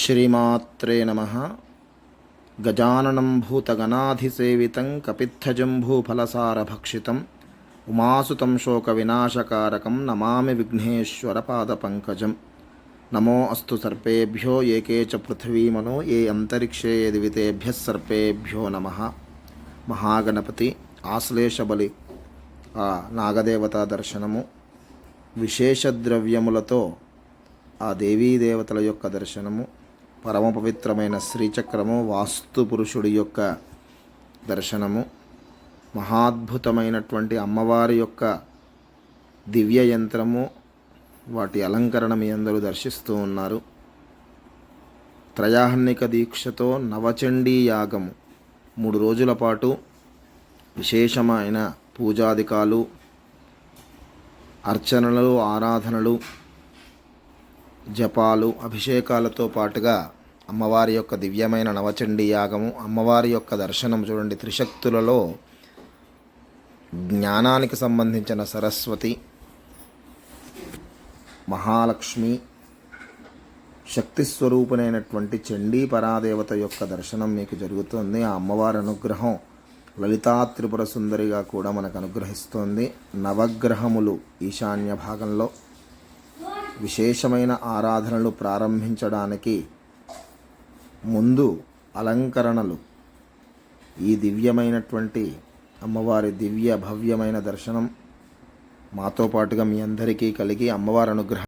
శ్రీమాత్రే నమ గజాననం భూతగణాధిసేవితం కపిత్థజంభూఫలసారభక్షితం ఉమాసుతం శోక వినాశకారకం నమామి విఘ్నేశ్వర విఘ్నేశ్వరపాదపంకజం నమో అస్తు సర్పేభ్యో ఏకే చ పృథివీమనో ఏ అంతరిక్షే దివితేభ్య సర్పేభ్యో నమ మహాగణపతి ఆశ్లేషబలి ఆ నాగదేవతా దర్శనము విశేష ద్రవ్యములతో ఆ దేవీదేవతల యొక్క దర్శనము। పరమ పవిత్రమైన శ్రీచక్రము వాస్తు పురుషుడి యొక్క దర్శనము మహాద్భుతమైనటువంటి అమ్మవారి యొక్క దివ్య యంత్రము వాటి అలంకరణ మీ అందరూ దర్శిస్తూ ఉన్నారు. త్రయాహ్నిక దీక్షతో నవచండీ యాగము. మూడు రోజుల పాటు విశేషమైన పూజాదికాలు అర్చనలు ఆరాధనలు జపాలు అభిషేకాలతో పాటుగా అమ్మవారి యొక్క దివ్యమైన నవచండీ యాగము అమ్మవారి యొక్క దర్శనం చూడండి. త్రిశక్తులలో జ్ఞానానికి సంబంధించిన సరస్వతి మహాలక్ష్మి శక్తి స్వరూపునైనటువంటి చండీ పరాదేవత యొక్క దర్శనం మీకు జరుగుతుంది. ఆ అమ్మవారి అనుగ్రహం లలితా త్రిపుర సుందరిగా కూడా మనకు అనుగ్రహిస్తోంది. నవగ్రహములు ఈశాన్య భాగంలో విశేషమైన ఆరాధనలు ప్రారంభించడానికి ముందు అలంకరణలు. ఈ దివ్యమైనటువంటి అమ్మవారి దివ్య భవ్యమైన దర్శనం మాతో పాటుగా మీ అందరికీ కలిగి అమ్మవారి అనుగ్రహం